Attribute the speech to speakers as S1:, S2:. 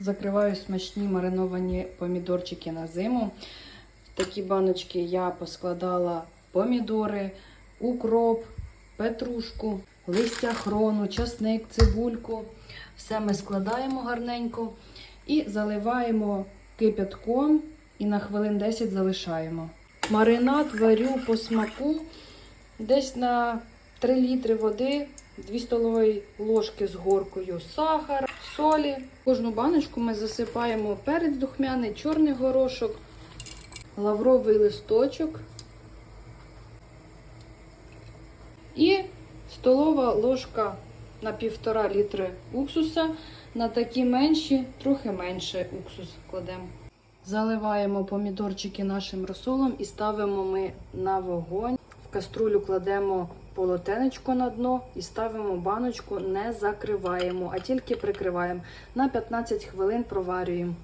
S1: Закриваю смачні мариновані помідорчики на зиму. В такі баночки я поскладала помідори, укроп, петрушку, листя хрону, часник, цибульку. Все ми складаємо гарненько і заливаємо кипятком і на хвилин 10 залишаємо. Маринад варю по смаку десь на 3 літри води, 2 столові ложки з горкою сахар, солі. Кожну баночку ми засипаємо перець духмяний, чорний горошок, лавровий листочок і столова ложка на півтора літри уксуса. На такі менші, трохи менше уксус кладемо. Заливаємо помідорчики нашим розсолом і ставимо ми на вогонь. В каструлю кладемо полотенечко на дно і ставимо баночку, не закриваємо, а тільки прикриваємо. На 15 хвилин проварюємо.